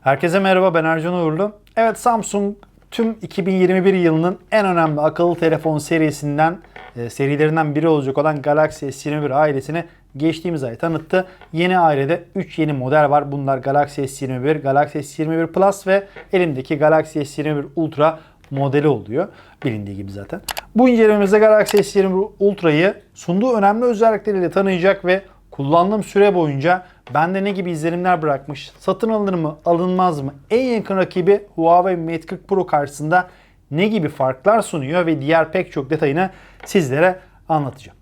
Herkese merhaba ben Ercan Uğurlu. Evet Samsung tüm 2021 yılının en önemli akıllı telefon serisinden e, serilerinden biri olacak olan Galaxy S21 ailesini geçtiğimiz ay tanıttı. Yeni ailede 3 yeni model var. Bunlar Galaxy S21, Galaxy S21 Plus ve elimdeki Galaxy S21 Ultra modeli oluyor. Bilindiği gibi zaten. Bu incelememizde Galaxy S21 Ultra'yı sunduğu önemli özellikleriyle tanıyacak ve kullandığım süre boyunca bende ne gibi izlenimler bırakmış, satın alınır mı, alınmaz mı, en yakın rakibi Huawei Mate 40 Pro karşısında ne gibi farklar sunuyor ve diğer pek çok detayını sizlere anlatacağım.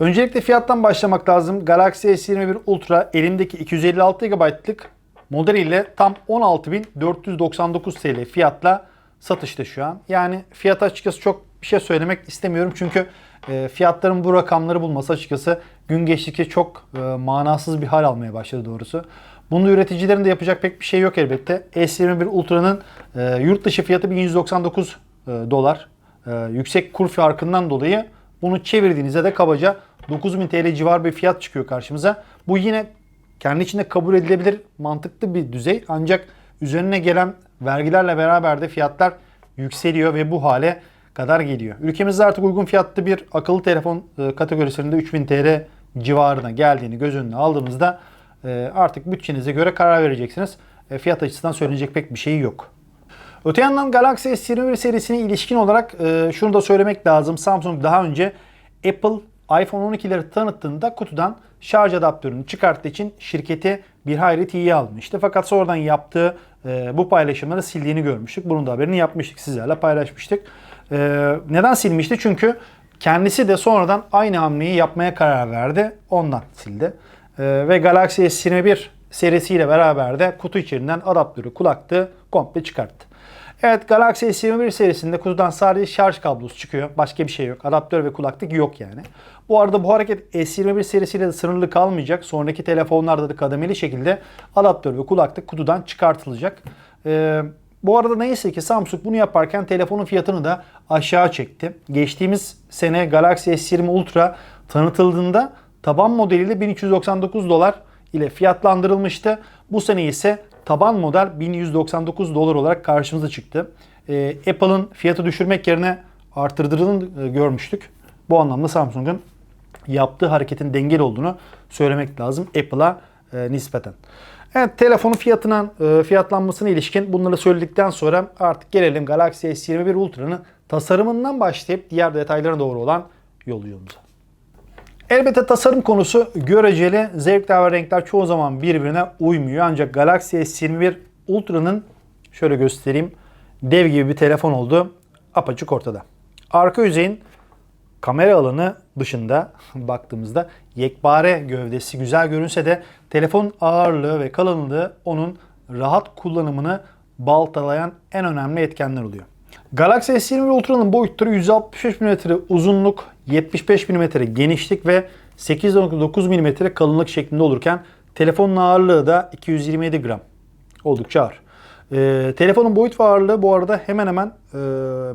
Öncelikle fiyattan başlamak lazım. Galaxy S21 Ultra elimdeki 256 GB'lık modeliyle tam 16.499 TL fiyatla satışta şu an. Yani fiyat açıkçası çok bir şey söylemek istemiyorum çünkü e, fiyatların bu rakamları bulması açıkçası gün geçtikçe çok e, manasız bir hal almaya başladı doğrusu. Bunda üreticilerin de yapacak pek bir şey yok elbette. S21 Ultra'nın e, yurt dışı fiyatı 1199 e, dolar. E, yüksek kur farkından dolayı bunu çevirdiğinizde de kabaca 9000 TL civar bir fiyat çıkıyor karşımıza. Bu yine kendi içinde kabul edilebilir mantıklı bir düzey. Ancak üzerine gelen vergilerle beraber de fiyatlar yükseliyor ve bu hale kadar geliyor. Ülkemizde artık uygun fiyatlı bir akıllı telefon e, kategorisinde 3000 TL civarına geldiğini göz önüne aldığımızda e, artık bütçenize göre karar vereceksiniz. E, Fiyat açısından söylenecek pek bir şey yok. Öte yandan Galaxy S21 serisine ilişkin olarak şunu da söylemek lazım. Samsung daha önce Apple iPhone 12'leri tanıttığında kutudan şarj adaptörünü çıkarttığı için şirketi bir hayli tiye almıştı. Fakat sonradan yaptığı bu paylaşımları sildiğini görmüştük. Bunun da haberini yapmıştık sizlerle paylaşmıştık. E, neden silmişti? Çünkü kendisi de sonradan aynı hamleyi yapmaya karar verdi. Ondan sildi. E, ve Galaxy S21 serisiyle beraber de kutu içerisinden adaptörü, kulaklığı komple çıkarttı. Evet Galaxy S21 serisinde kutudan sadece şarj kablosu çıkıyor. Başka bir şey yok. Adaptör ve kulaklık yok yani. Bu arada bu hareket S21 serisiyle de sınırlı kalmayacak. Sonraki telefonlarda da kademeli şekilde adaptör ve kulaklık kutudan çıkartılacak. Ee, bu arada neyse ki Samsung bunu yaparken telefonun fiyatını da aşağı çekti. Geçtiğimiz sene Galaxy S20 Ultra tanıtıldığında taban modeliyle 1399 dolar ile fiyatlandırılmıştı. Bu sene ise taban model 1199 dolar olarak karşımıza çıktı. Ee, Apple'ın fiyatı düşürmek yerine artırdığını e, görmüştük. Bu anlamda Samsung'un yaptığı hareketin dengeli olduğunu söylemek lazım Apple'a e, nispeten. Evet telefonun fiyatına e, fiyatlanmasına ilişkin bunları söyledikten sonra artık gelelim Galaxy S21 Ultra'nın tasarımından başlayıp diğer detaylara doğru olan yolculuğumuza. Elbette tasarım konusu göreceli. Zevkler ve renkler çoğu zaman birbirine uymuyor. Ancak Galaxy S21 Ultra'nın şöyle göstereyim dev gibi bir telefon oldu. Apaçık ortada. Arka yüzeyin kamera alanı dışında baktığımızda yekpare gövdesi güzel görünse de telefon ağırlığı ve kalınlığı onun rahat kullanımını baltalayan en önemli etkenler oluyor. Galaxy S21 Ultra'nın boyutları 165 mm uzunluk, 75 mm genişlik ve 8.9 mm kalınlık şeklinde olurken telefonun ağırlığı da 227 gram. Oldukça ağır. Ee, telefonun boyut ve ağırlığı bu arada hemen hemen e,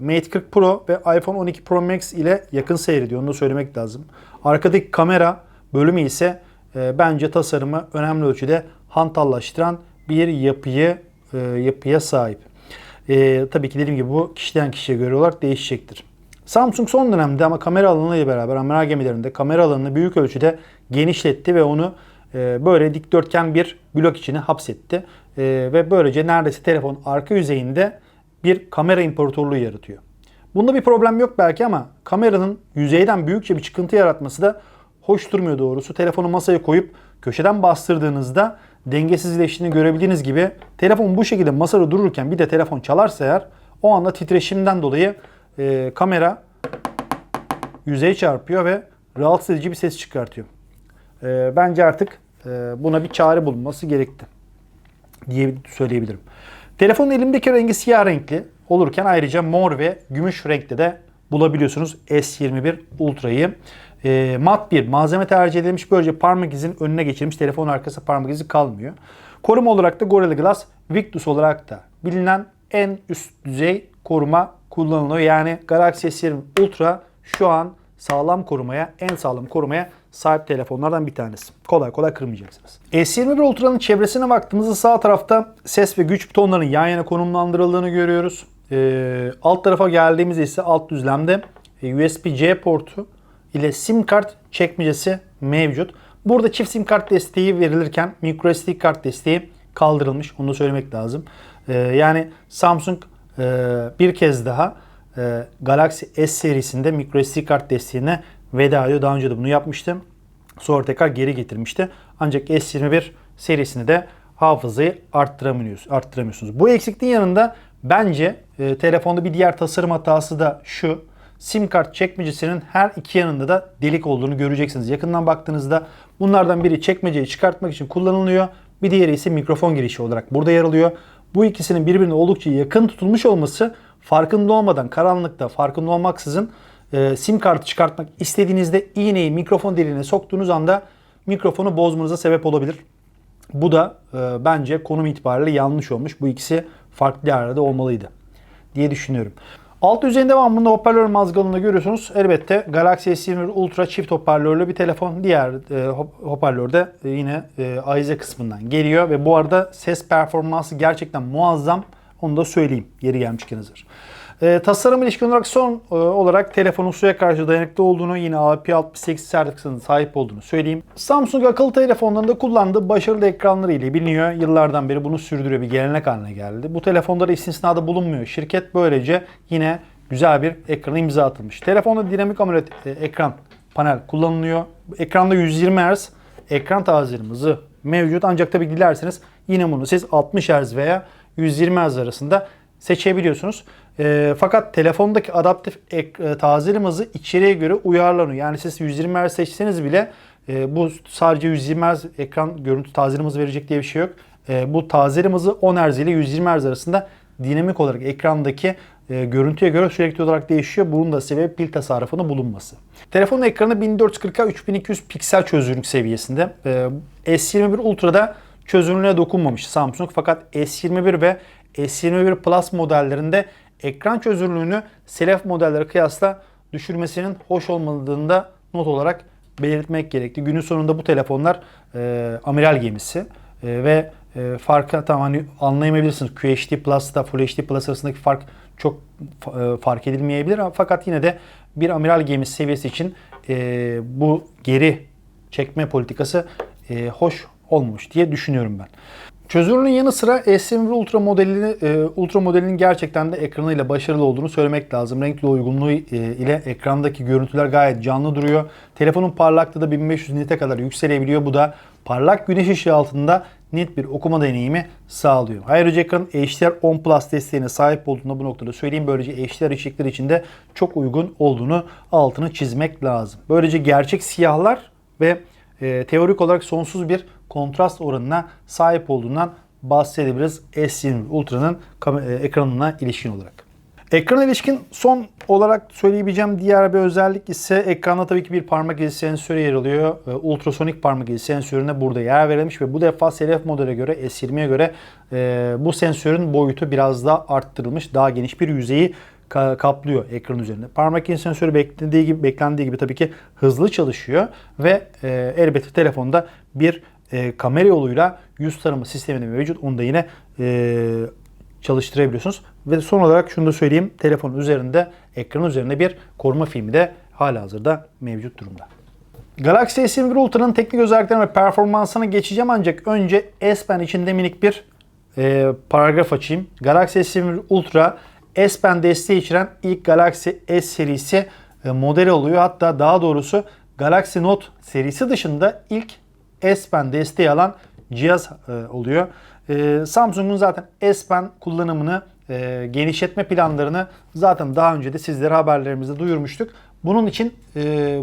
Mate 40 Pro ve iPhone 12 Pro Max ile yakın seyrediyor. Onu da söylemek lazım. Arkadaki kamera bölümü ise e, bence tasarımı önemli ölçüde hantallaştıran bir yapıyı e, yapıya sahip. E, tabii ki dediğim gibi bu kişiden kişiye göre olarak değişecektir. Samsung son dönemde ama kamera alanıyla beraber amiral gemilerinde kamera alanını büyük ölçüde genişletti ve onu e, böyle dikdörtgen bir blok içine hapsetti. E, ve böylece neredeyse telefon arka yüzeyinde bir kamera imparatorluğu yaratıyor. Bunda bir problem yok belki ama kameranın yüzeyden büyükçe bir çıkıntı yaratması da hoş durmuyor doğrusu. Telefonu masaya koyup köşeden bastırdığınızda dengesizleştiğini görebildiğiniz gibi telefon bu şekilde masada dururken bir de telefon çalarsa eğer o anda titreşimden dolayı e, kamera yüzeye çarpıyor ve rahatsız edici bir ses çıkartıyor. E, bence artık e, buna bir çare bulunması gerekti diye söyleyebilirim. Telefonun elimdeki rengi siyah renkli olurken ayrıca mor ve gümüş renkte de bulabiliyorsunuz S21 Ultra'yı. E, mat bir malzeme tercih edilmiş. Böylece parmak izin önüne geçirilmiş. Telefon arkası parmak izi kalmıyor. Koruma olarak da Gorilla Glass Victus olarak da bilinen en üst düzey koruma kullanılıyor. Yani Galaxy S20 Ultra şu an sağlam korumaya, en sağlam korumaya sahip telefonlardan bir tanesi. Kolay kolay kırmayacaksınız. S21 Ultra'nın çevresine baktığımızda sağ tarafta ses ve güç butonlarının yan yana konumlandırıldığını görüyoruz. Ee, alt tarafa geldiğimizde ise alt düzlemde e, USB-C portu ile sim kart çekmecesi mevcut. Burada çift sim kart desteği verilirken microSD kart desteği kaldırılmış. Onu da söylemek lazım. Ee, yani Samsung e, bir kez daha e, Galaxy S serisinde microSD kart desteğine veda ediyor. Daha önce de bunu yapmıştım. Sonra tekrar geri getirmişti. Ancak S21 serisinde de hafızayı arttıramıyorsunuz. arttıramıyorsunuz. Bu eksikliğin yanında bence e, telefonda bir diğer tasarım hatası da şu. Sim kart çekmecesinin her iki yanında da delik olduğunu göreceksiniz. Yakından baktığınızda bunlardan biri çekmeceyi çıkartmak için kullanılıyor. Bir diğeri ise mikrofon girişi olarak burada yer alıyor. Bu ikisinin birbirine oldukça yakın tutulmuş olması farkında olmadan, karanlıkta farkında olmaksızın e, sim kartı çıkartmak istediğinizde iğneyi mikrofon deliğine soktuğunuz anda mikrofonu bozmanıza sebep olabilir. Bu da e, bence konum itibariyle yanlış olmuş. Bu ikisi farklı yerlerde olmalıydı diye düşünüyorum. Alt yüzeyin devamında hoparlör mazgalını görüyorsunuz. Elbette Galaxy S21 Ultra çift hoparlörlü bir telefon. Diğer e, hoparlör de e, yine e, Aize kısmından geliyor ve bu arada ses performansı gerçekten muazzam. Onu da söyleyeyim yeri gelmişken hazır. E, tasarım ilişkin olarak son e, olarak telefonun suya karşı dayanıklı olduğunu yine IP68 sertifikasına sahip olduğunu söyleyeyim. Samsung akıllı telefonlarında kullandığı başarılı ekranları ile biliniyor. Yıllardan beri bunu sürdürüyor bir gelenek haline geldi. Bu telefonlara istisnada bulunmuyor. Şirket böylece yine güzel bir ekrana imza atılmış. Telefonda dinamik AMOLED e, ekran panel kullanılıyor. Ekranda 120 Hz ekran hızı mevcut. Ancak tabii dilerseniz yine bunu siz 60 Hz veya 120 Hz arasında seçebiliyorsunuz. E, fakat telefondaki adaptif ek, e, tazeleme hızı içeriye göre uyarlanıyor. Yani siz 120 Hz seçseniz bile e, bu sadece 120 Hz ekran görüntü tazeleme hızı verecek diye bir şey yok. E, bu tazeleme hızı 10 Hz ile 120 Hz arasında dinamik olarak ekrandaki e, görüntüye göre sürekli olarak değişiyor. Bunun da sebebi pil tasarrufunun bulunması. Telefonun ekranı 1440'a 3200 piksel çözünürlük seviyesinde. E, S21 Ultra'da çözünürlüğe dokunmamış Samsung fakat S21 ve S21 Plus modellerinde ekran çözünürlüğünü Selef modellere kıyasla düşürmesinin hoş olmadığını da not olarak belirtmek gerekti. Günün sonunda bu telefonlar e, amiral gemisi e, ve e, farkı tam hani anlayamayabilirsiniz. QHD Plus da Full HD Plus arasındaki fark çok e, fark edilmeyebilir fakat yine de bir amiral gemisi seviyesi için e, bu geri çekme politikası e, hoş olmamış diye düşünüyorum ben. Çözünürlüğün yanı sıra S21 Ultra modelini e, Ultra modelinin gerçekten de ekranıyla başarılı olduğunu söylemek lazım. Renkli uygunluğu e, ile ekrandaki görüntüler gayet canlı duruyor. Telefonun parlaklığı da 1500 nite kadar yükselebiliyor. Bu da parlak güneş ışığı altında net bir okuma deneyimi sağlıyor. Ayrıca ekran HDR 10 Plus desteğine sahip olduğunu bu noktada söyleyeyim. Böylece HDR içerikler için de çok uygun olduğunu altını çizmek lazım. Böylece gerçek siyahlar ve e, teorik olarak sonsuz bir kontrast oranına sahip olduğundan bahsedebiliriz S20 Ultra'nın e, ekranına ilişkin olarak. Ekrana ilişkin son olarak söyleyebileceğim diğer bir özellik ise ekranda tabii ki bir parmak izi sensörü yer alıyor. E, ultrasonik parmak izi sensörüne burada yer verilmiş ve bu defa SLF modele göre S20'ye göre e, bu sensörün boyutu biraz daha arttırılmış. Daha geniş bir yüzeyi kaplıyor ekran üzerinde. Parmak izi sensörü beklendiği gibi, beklendiği gibi tabii ki hızlı çalışıyor ve e, elbette telefonda bir e, kamera yoluyla yüz tanıma sistemi de mevcut. Onu da yine e, çalıştırabiliyorsunuz. Ve son olarak şunu da söyleyeyim. Telefonun üzerinde, ekran üzerinde bir koruma filmi de hala hazırda mevcut durumda. Galaxy S21 Ultra'nın teknik özelliklerine ve performansına geçeceğim ancak önce S Pen içinde minik bir e, paragraf açayım. Galaxy S21 Ultra S Pen desteği içeren ilk Galaxy S serisi e, model oluyor. Hatta daha doğrusu Galaxy Note serisi dışında ilk S Pen desteği alan cihaz e, oluyor. E, Samsung'un zaten S Pen kullanımını e, genişletme planlarını zaten daha önce de sizlere haberlerimizde duyurmuştuk. Bunun için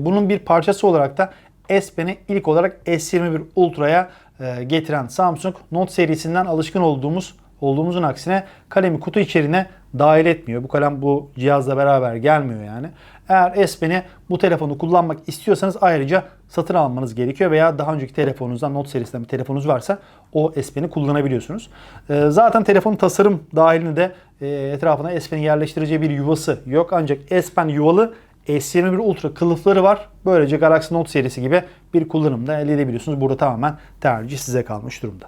bunun bir parçası olarak da S Pen'i ilk olarak S21 Ultra'ya getiren Samsung Note serisinden alışkın olduğumuz olduğumuzun aksine kalemi kutu içeriğine dahil etmiyor. Bu kalem bu cihazla beraber gelmiyor yani. Eğer S Pen'i bu telefonu kullanmak istiyorsanız ayrıca satın almanız gerekiyor veya daha önceki telefonunuzdan Note serisinden bir telefonunuz varsa o S Pen'i kullanabiliyorsunuz. Ee, zaten telefonun tasarım dahilinde e, etrafına S Pen'i yerleştireceği bir yuvası yok ancak S Pen yuvalı S21 Ultra kılıfları var. Böylece Galaxy Note serisi gibi bir kullanımda elde edebiliyorsunuz. Burada tamamen tercih size kalmış durumda.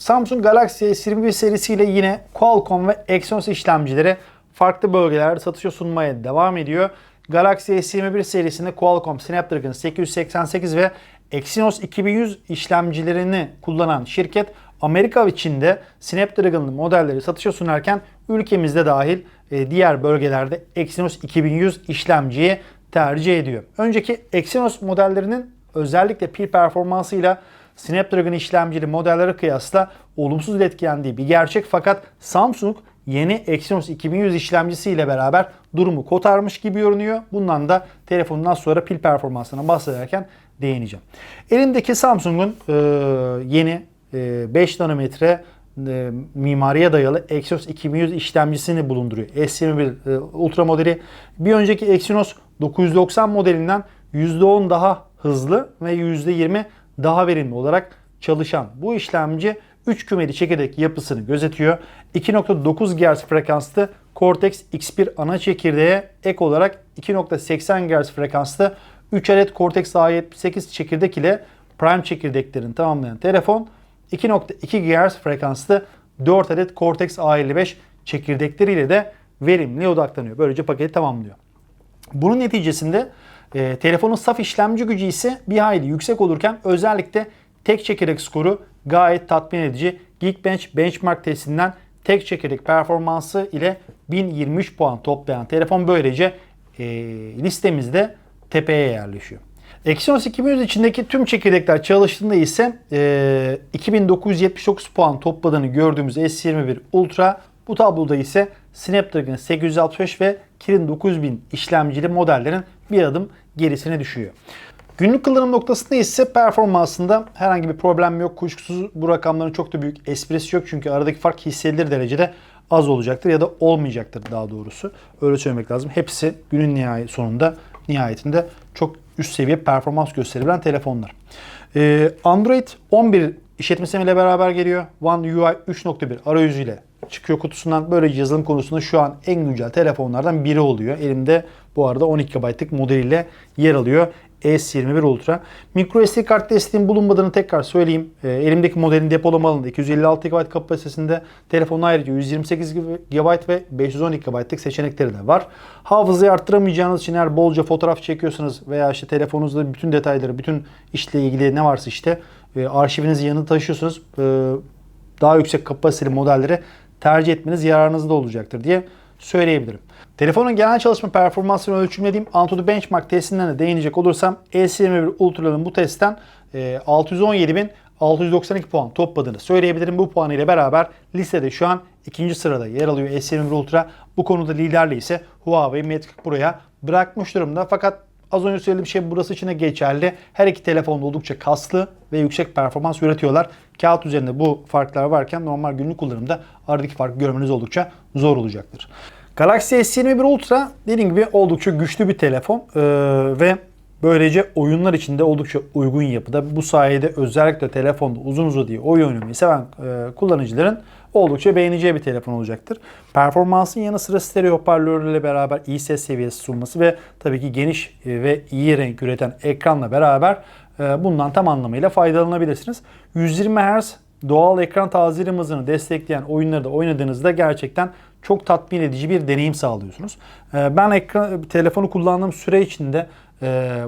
Samsung Galaxy S21 serisiyle yine Qualcomm ve Exynos işlemcileri farklı bölgelerde satışa sunmaya devam ediyor. Galaxy S21 serisinde Qualcomm Snapdragon 888 ve Exynos 2100 işlemcilerini kullanan şirket Amerika ve Çin'de Snapdragon'lı modelleri satışa sunarken ülkemizde dahil e, diğer bölgelerde Exynos 2100 işlemciyi tercih ediyor. Önceki Exynos modellerinin özellikle pil performansıyla Snapdragon işlemcili modellere kıyasla olumsuz etkilendiği bir gerçek fakat Samsung yeni Exynos 2100 işlemcisiyle beraber durumu kotarmış gibi görünüyor. Bundan da telefonundan sonra pil performansına bahsederken değineceğim. Elimdeki Samsung'un e, yeni e, 5 nanometre e, mimariye dayalı Exynos 2100 işlemcisini bulunduruyor. S21 e, Ultra modeli bir önceki Exynos 990 modelinden %10 daha hızlı ve %20 daha verimli olarak çalışan bu işlemci 3 kümeli çekirdek yapısını gözetiyor. 2.9 GHz frekanslı Cortex X1 ana çekirdeğe ek olarak 2.80 GHz frekanslı 3 adet Cortex A78 çekirdek ile Prime çekirdeklerini tamamlayan telefon 2.2 GHz frekanslı 4 adet Cortex A55 çekirdekleriyle de verimli odaklanıyor. Böylece paketi tamamlıyor. Bunun neticesinde e, telefonun saf işlemci gücü ise bir hayli yüksek olurken özellikle tek çekirdek skoru gayet tatmin edici. Geekbench benchmark testinden tek çekirdek performansı ile 1023 puan toplayan telefon böylece e, listemizde tepeye yerleşiyor. Exynos 2100 içindeki tüm çekirdekler çalıştığında ise e, 2979 puan topladığını gördüğümüz S21 Ultra bu tabloda ise Snapdragon 865 ve Kirin 9000 işlemcili modellerin bir adım gerisine düşüyor. Günlük kullanım noktasında ise performansında herhangi bir problem yok. Kuşkusuz bu rakamların çok da büyük esprisi yok. Çünkü aradaki fark hissedilir derecede az olacaktır ya da olmayacaktır daha doğrusu. Öyle söylemek lazım. Hepsi günün nihayet sonunda nihayetinde çok üst seviye performans gösterebilen telefonlar. Ee, Android 11 işletmesiyle beraber geliyor. One UI 3.1 arayüzüyle çıkıyor kutusundan. Böylece yazılım konusunda şu an en güncel telefonlardan biri oluyor. Elimde bu arada 12 GB'lık modeliyle yer alıyor. S21 Ultra. MicroSD kart desteğinin bulunmadığını tekrar söyleyeyim. E, elimdeki modelin depolama alanında 256 GB kapasitesinde telefonun ayrıca 128 GB ve 512 GB'lık seçenekleri de var. Hafızayı arttıramayacağınız için eğer bolca fotoğraf çekiyorsanız veya işte telefonunuzda bütün detayları, bütün işle ilgili ne varsa işte e, arşivinizi yanında taşıyorsunuz. E, daha yüksek kapasiteli modelleri tercih etmeniz yararınızda olacaktır diye söyleyebilirim. Telefonun genel çalışma performansını ölçümlediğim Antutu Benchmark testinden de değinecek olursam S21 Ultra'nın bu testten 617.692 e, puan topladığını söyleyebilirim. Bu puan ile beraber listede şu an ikinci sırada yer alıyor S21 Ultra. Bu konuda liderliği ise Huawei Mate 40 Pro'ya bırakmış durumda. Fakat Az önce söylediğim şey burası için de geçerli. Her iki telefon oldukça kaslı ve yüksek performans üretiyorlar. Kağıt üzerinde bu farklar varken normal günlük kullanımda aradaki farkı görmeniz oldukça zor olacaktır. Galaxy S21 Ultra dediğim gibi oldukça güçlü bir telefon ee, ve böylece oyunlar içinde oldukça uygun yapıda. Bu sayede özellikle telefonda uzun uzadığı oyun oynamayı seven e, kullanıcıların oldukça beğeneceği bir telefon olacaktır. Performansın yanı sıra stereo hoparlörlerle beraber iyi ses seviyesi sunması ve tabii ki geniş e, ve iyi renk üreten ekranla beraber e, bundan tam anlamıyla faydalanabilirsiniz. 120 Hz doğal ekran tazeleme hızını destekleyen oyunları da oynadığınızda gerçekten çok tatmin edici bir deneyim sağlıyorsunuz. E, ben ekran telefonu kullandığım süre içinde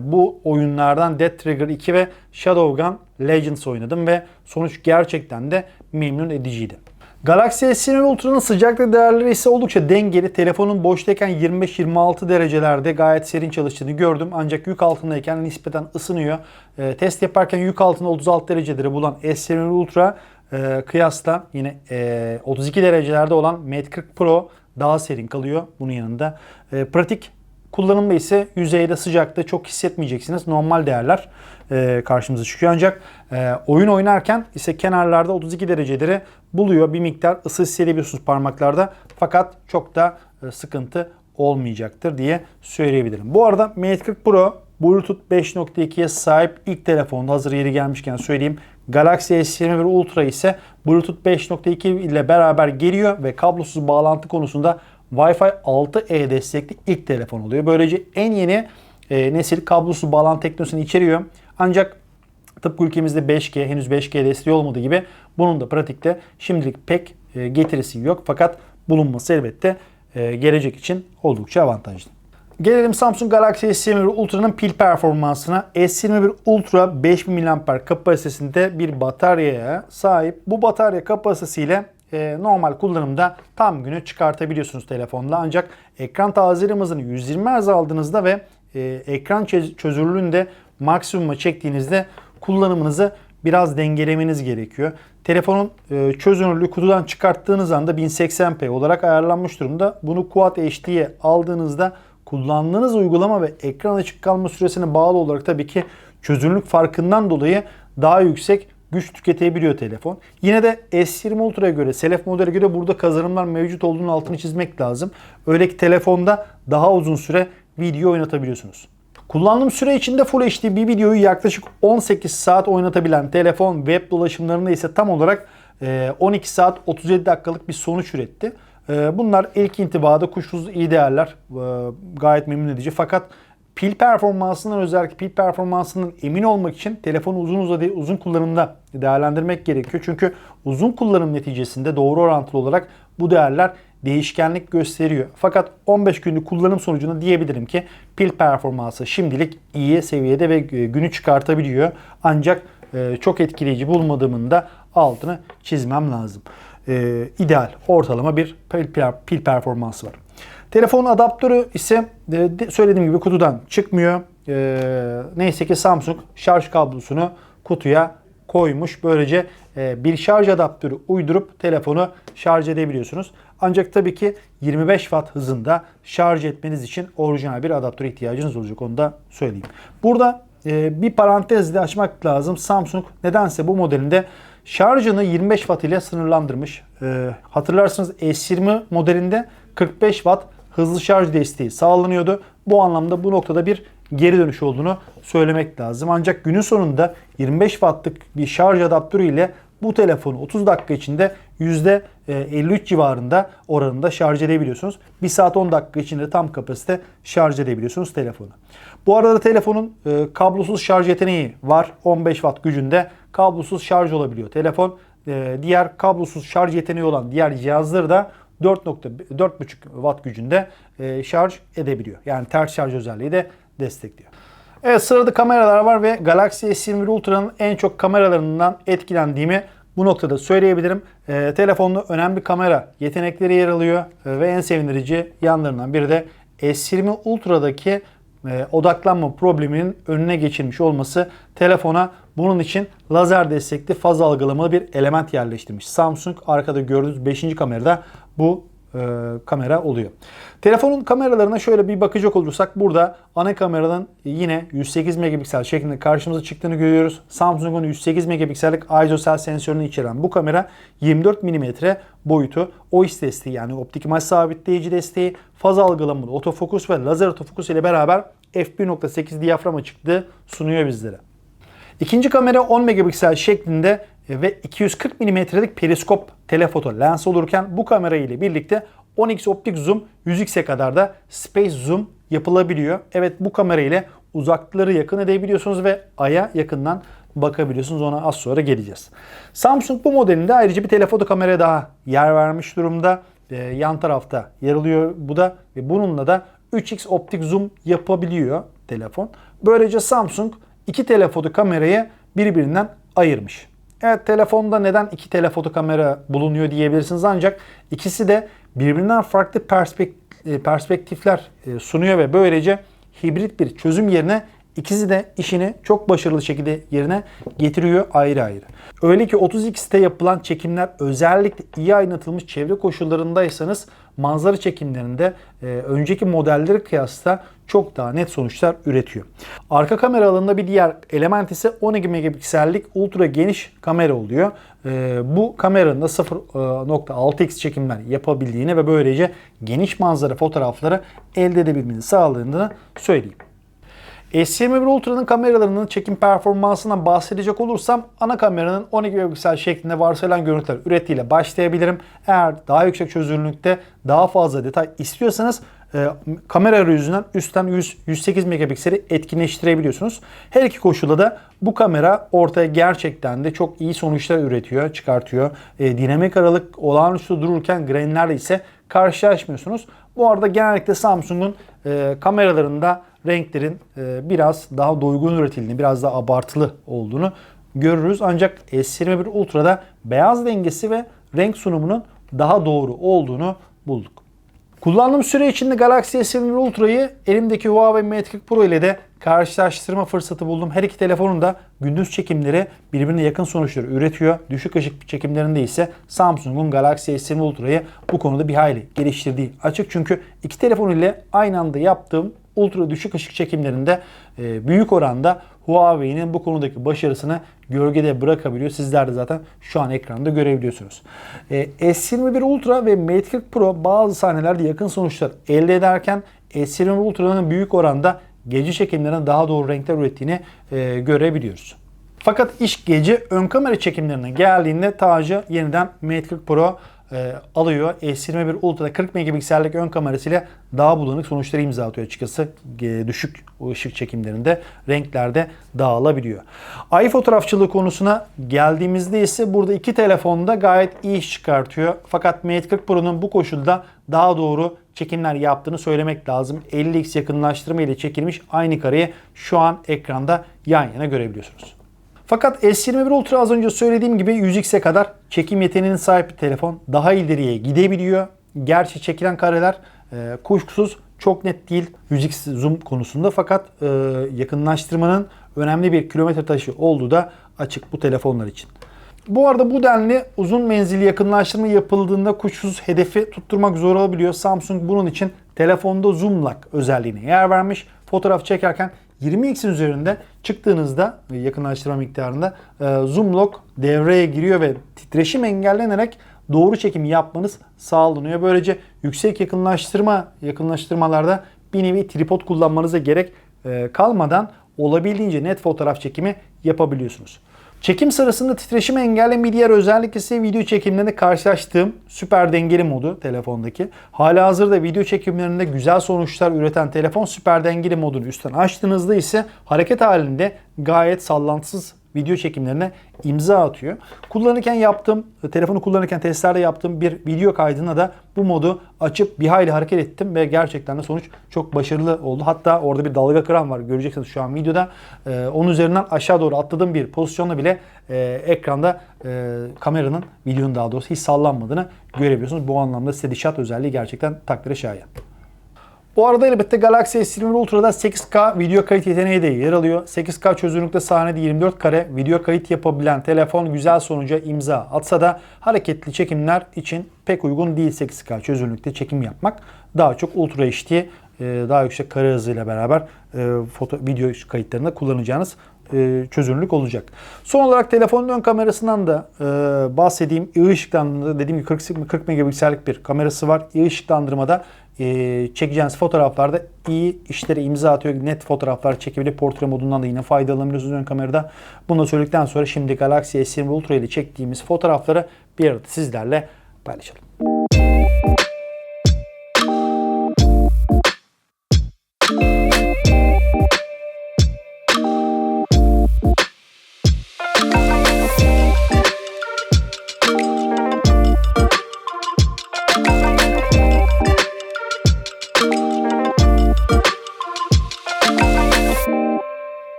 bu oyunlardan Dead Trigger 2 ve Shadowgun Legends oynadım ve sonuç gerçekten de memnun ediciydi. Galaxy S20 Ultra'nın sıcaklık değerleri ise oldukça dengeli. Telefonun boştayken 25-26 derecelerde gayet serin çalıştığını gördüm. Ancak yük altındayken nispeten ısınıyor. E, test yaparken yük altında 36 dereceleri bulan S20 Ultra e, kıyasla yine e, 32 derecelerde olan Mate 40 Pro daha serin kalıyor bunun yanında. E, pratik Kullanımda ise yüzeyde sıcakta çok hissetmeyeceksiniz. Normal değerler e, karşımıza çıkıyor. Ancak e, oyun oynarken ise kenarlarda 32 dereceleri buluyor. Bir miktar ısı hissedebiliyorsunuz parmaklarda. Fakat çok da e, sıkıntı olmayacaktır diye söyleyebilirim. Bu arada Mate 40 Pro Bluetooth 5.2'ye sahip ilk telefonda hazır yeri gelmişken söyleyeyim. Galaxy S21 Ultra ise Bluetooth 5.2 ile beraber geliyor ve kablosuz bağlantı konusunda Wi-Fi 6E destekli ilk telefon oluyor. Böylece en yeni e, nesil kablosuz bağlantı teknolojisini içeriyor. Ancak tıpkı ülkemizde 5G henüz 5G desteği olmadığı gibi bunun da pratikte şimdilik pek e, getirisi yok. Fakat bulunması elbette e, gelecek için oldukça avantajlı. Gelelim Samsung Galaxy S21 Ultra'nın pil performansına. S21 Ultra 5000 mAh kapasitesinde bir bataryaya sahip. Bu batarya kapasitesiyle e, normal kullanımda tam günü çıkartabiliyorsunuz telefonla. Ancak ekran hızını 120 Hz aldığınızda ve e, ekran çözünürlüğünü de maksimuma çektiğinizde kullanımınızı biraz dengelemeniz gerekiyor. Telefonun e, çözünürlüğü kutudan çıkarttığınız anda 1080p olarak ayarlanmış durumda. Bunu Quad HD'ye aldığınızda kullandığınız uygulama ve ekran açık kalma süresine bağlı olarak tabii ki çözünürlük farkından dolayı daha yüksek güç tüketebiliyor telefon. Yine de S20 Ultra'ya göre, Selef modele göre burada kazanımlar mevcut olduğunu altını çizmek lazım. Öyle ki telefonda daha uzun süre video oynatabiliyorsunuz. Kullandığım süre içinde Full HD bir videoyu yaklaşık 18 saat oynatabilen telefon web dolaşımlarında ise tam olarak 12 saat 37 dakikalık bir sonuç üretti. Bunlar ilk intibada kuşkusuz iyi değerler. Gayet memnun edici. Fakat pil performansından özellikle pil performansının emin olmak için telefonu uzun uzadı, uzun kullanımda değerlendirmek gerekiyor. Çünkü uzun kullanım neticesinde doğru orantılı olarak bu değerler değişkenlik gösteriyor. Fakat 15 günlük kullanım sonucunda diyebilirim ki pil performansı şimdilik iyi seviyede ve günü çıkartabiliyor. Ancak çok etkileyici bulmadığımın da altını çizmem lazım. İdeal ortalama bir pil performansı var. Telefonun adaptörü ise söylediğim gibi kutudan çıkmıyor. Neyse ki Samsung şarj kablosunu kutuya koymuş. Böylece bir şarj adaptörü uydurup telefonu şarj edebiliyorsunuz. Ancak tabii ki 25 Watt hızında şarj etmeniz için orijinal bir adaptöre ihtiyacınız olacak. Onu da söyleyeyim. Burada bir parantez de açmak lazım. Samsung nedense bu modelinde şarjını 25 Watt ile sınırlandırmış. Hatırlarsınız S20 modelinde 45 Watt hızlı şarj desteği sağlanıyordu. Bu anlamda bu noktada bir geri dönüş olduğunu söylemek lazım. Ancak günün sonunda 25 wattlık bir şarj adaptörü ile bu telefonu 30 dakika içinde %53 civarında oranında şarj edebiliyorsunuz. 1 saat 10 dakika içinde tam kapasite şarj edebiliyorsunuz telefonu. Bu arada telefonun e, kablosuz şarj yeteneği var. 15 watt gücünde kablosuz şarj olabiliyor telefon. E, diğer kablosuz şarj yeteneği olan diğer cihazları da 4.4.5 watt gücünde e, şarj edebiliyor. Yani ters şarj özelliği de destekliyor. Evet sırada kameralar var ve Galaxy S21 Ultra'nın en çok kameralarından etkilendiğimi bu noktada söyleyebilirim. E, telefonda önemli kamera yetenekleri yer alıyor e, ve en sevindirici yanlarından biri de S20 Ultra'daki e, odaklanma probleminin önüne geçilmiş olması telefona bunun için lazer destekli faz algılamalı bir element yerleştirmiş. Samsung arkada gördüğünüz 5. kamerada bu e, kamera oluyor. Telefonun kameralarına şöyle bir bakacak olursak burada ana kameradan yine 108 megapiksel şeklinde karşımıza çıktığını görüyoruz. Samsung'un 108 megapiksellik ISO sensörünü içeren bu kamera 24 mm boyutu OIS desteği yani optik imaj sabitleyici desteği, faz algılamalı otofokus ve lazer otofokus ile beraber f1.8 diyafram açıklığı sunuyor bizlere. İkinci kamera 10 megapiksel şeklinde ve 240 mm'lik periskop telefoto lens olurken bu kamera ile birlikte 10x optik zoom 100x'e kadar da space zoom yapılabiliyor. Evet bu kamera ile uzaklıkları yakın edebiliyorsunuz ve aya yakından bakabiliyorsunuz. Ona az sonra geleceğiz. Samsung bu modelinde ayrıca bir telefoto kameraya daha yer vermiş durumda. Ee, yan tarafta yer alıyor bu da ve bununla da 3x optik zoom yapabiliyor telefon. Böylece Samsung iki telefoto kamerayı birbirinden ayırmış. Evet telefonda neden iki telefoto kamera bulunuyor diyebilirsiniz ancak ikisi de birbirinden farklı e, perspektifler e, sunuyor ve böylece hibrit bir çözüm yerine ikisi de işini çok başarılı şekilde yerine getiriyor ayrı ayrı. Öyle ki 30x'te yapılan çekimler özellikle iyi aydınlatılmış çevre koşullarındaysanız manzara çekimlerinde e, önceki modelleri kıyasla çok daha net sonuçlar üretiyor. Arka kamera alanında bir diğer element ise 12 megapiksellik ultra geniş kamera oluyor. E, bu kameranın da 0.6x çekimler yapabildiğini ve böylece geniş manzara fotoğrafları elde edebilmenizi sağladığını söyleyeyim. S21 Ultra'nın kameralarının çekim performansından bahsedecek olursam ana kameranın 12 megapiksel şeklinde varsayılan görüntüler ürettiğiyle başlayabilirim. Eğer daha yüksek çözünürlükte daha fazla detay istiyorsanız e, kamera arayüzünden üstten 100, 108 megapikseli etkinleştirebiliyorsunuz. Her iki koşulda da bu kamera ortaya gerçekten de çok iyi sonuçlar üretiyor, çıkartıyor. E, dinamik aralık olağanüstü dururken grainlerle ise karşılaşmıyorsunuz. Bu arada genellikle Samsung'un e, kameralarında renklerin e, biraz daha doygun üretildiğini, biraz daha abartılı olduğunu görürüz. Ancak S21 Ultra'da beyaz dengesi ve renk sunumunun daha doğru olduğunu bulduk. Kullandığım süre içinde Galaxy S21 Ultra'yı elimdeki Huawei Mate 40 Pro ile de karşılaştırma fırsatı buldum. Her iki telefonun da gündüz çekimleri birbirine yakın sonuçları üretiyor. Düşük ışık çekimlerinde ise Samsung'un Galaxy S20 Ultra'yı bu konuda bir hayli geliştirdiği açık. Çünkü iki telefon ile aynı anda yaptığım ultra düşük ışık çekimlerinde e, büyük oranda Huawei'nin bu konudaki başarısını gölgede bırakabiliyor. Sizler de zaten şu an ekranda görebiliyorsunuz. E, S21 Ultra ve Mate 40 Pro bazı sahnelerde yakın sonuçlar elde ederken S21 Ultra'nın büyük oranda gece çekimlerine daha doğru renkler ürettiğini e, görebiliyoruz. Fakat iş gece ön kamera çekimlerine geldiğinde tacı yeniden Mate 40 Pro e, alıyor. S21 Ultra'da 40 megapiksellik ön kamerasıyla daha bulanık sonuçları imza atıyor açıkçası. E, düşük ışık çekimlerinde renklerde dağılabiliyor. Ay fotoğrafçılığı konusuna geldiğimizde ise burada iki telefonda gayet iyi iş çıkartıyor. Fakat Mate 40 Pro'nun bu koşulda daha doğru çekimler yaptığını söylemek lazım. 50x yakınlaştırma ile çekilmiş aynı kareyi şu an ekranda yan yana görebiliyorsunuz. Fakat S21 Ultra az önce söylediğim gibi 100x'e kadar çekim yeteneğine sahip bir telefon. Daha ileriye gidebiliyor. Gerçi çekilen kareler e, kuşkusuz çok net değil 100x zoom konusunda fakat e, yakınlaştırmanın önemli bir kilometre taşı olduğu da açık bu telefonlar için. Bu arada bu denli uzun menzilli yakınlaştırma yapıldığında kuşkusuz hedefi tutturmak zor olabiliyor. Samsung bunun için telefonda zoom lock özelliğine yer vermiş. Fotoğraf çekerken 20x'in üzerinde çıktığınızda yakınlaştırma miktarında e, zoom lock devreye giriyor ve titreşim engellenerek doğru çekim yapmanız sağlanıyor. Böylece yüksek yakınlaştırma yakınlaştırmalarda bir nevi tripod kullanmanıza gerek e, kalmadan olabildiğince net fotoğraf çekimi yapabiliyorsunuz. Çekim sırasında titreşimi engelleyen bir diğer özellik ise video çekimlerinde karşılaştığım süper dengeli modu telefondaki. Hala hazırda video çekimlerinde güzel sonuçlar üreten telefon süper dengeli modunu üstten açtığınızda ise hareket halinde gayet sallantısız video çekimlerine imza atıyor. Kullanırken yaptığım, telefonu kullanırken testlerde yaptığım bir video kaydına da bu modu açıp bir hayli hareket ettim ve gerçekten de sonuç çok başarılı oldu. Hatta orada bir dalga kıran var göreceksiniz şu an videoda. Ee, onun üzerinden aşağı doğru atladığım bir pozisyonla bile e, ekranda e, kameranın videonun daha doğrusu hiç sallanmadığını görebiliyorsunuz. Bu anlamda steady shot özelliği gerçekten takdire şayan. Bu arada elbette Galaxy S21 Ultra'da 8K video kayıt yeteneği de yer alıyor. 8K çözünürlükte sahnede 24 kare video kayıt yapabilen telefon güzel sonuca imza atsa da hareketli çekimler için pek uygun değil 8K çözünürlükte çekim yapmak. Daha çok Ultra HD e, daha yüksek kare hızıyla beraber e, foto video kayıtlarında kullanacağınız e, çözünürlük olacak. Son olarak telefonun ön kamerasından da bahsedeyim. İyi ışıklandırmada dediğim gibi 40, 40 megapiksellik bir kamerası var. İyi ışıklandırmada e, çekeceğiniz fotoğraflarda iyi işlere imza atıyor. Net fotoğraflar çekebilir. Portre modundan da yine faydalanabiliyorsunuz ön kamerada. Bunu da söyledikten sonra şimdi Galaxy S20 Ultra ile çektiğimiz fotoğrafları bir arada sizlerle paylaşalım.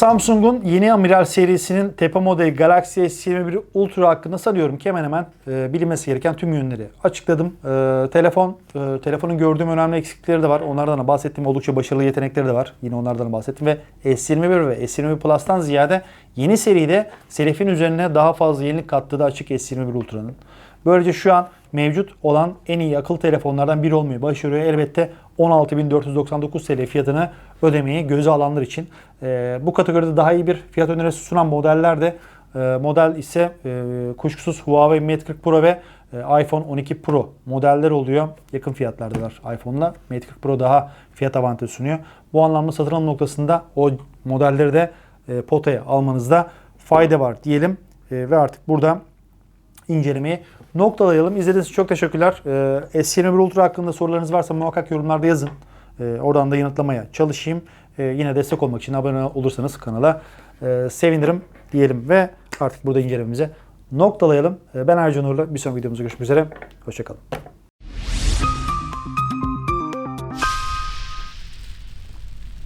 Samsung'un yeni amiral serisinin tepe modeli Galaxy S21 Ultra hakkında sanıyorum ki hemen hemen e, bilinmesi gereken tüm yönleri açıkladım. E, telefon, e, telefonun gördüğüm önemli eksiklikleri de var. Onlardan da bahsettiğim oldukça başarılı yetenekleri de var. Yine onlardan da bahsettim ve S21 ve S21 Plus'tan ziyade yeni seride Selefin üzerine daha fazla yenilik kattığı da açık S21 Ultra'nın. Böylece şu an mevcut olan en iyi akıllı telefonlardan biri olmayı başarıyor. Elbette 16.499 TL fiyatını ödemeyi göze alanlar için. Ee, bu kategoride daha iyi bir fiyat önerisi sunan modeller de e, model ise e, kuşkusuz Huawei Mate 40 Pro ve e, iPhone 12 Pro modeller oluyor. Yakın fiyatlardalar iPhone'la. Mate 40 Pro daha fiyat avantajı sunuyor. Bu anlamda satın alım noktasında o modelleri de e, potaya almanızda fayda var diyelim. E, ve artık burada incelemeyi noktalayalım. İzlediğiniz için çok teşekkürler. Ee, S21 Ultra hakkında sorularınız varsa muhakkak yorumlarda yazın. Ee, oradan da yanıtlamaya çalışayım. Ee, yine destek olmak için abone olursanız kanala e, sevinirim diyelim ve artık burada incelememize noktalayalım. Ee, ben Ercan Uğur'la bir sonraki videomuzda görüşmek üzere. Hoşçakalın.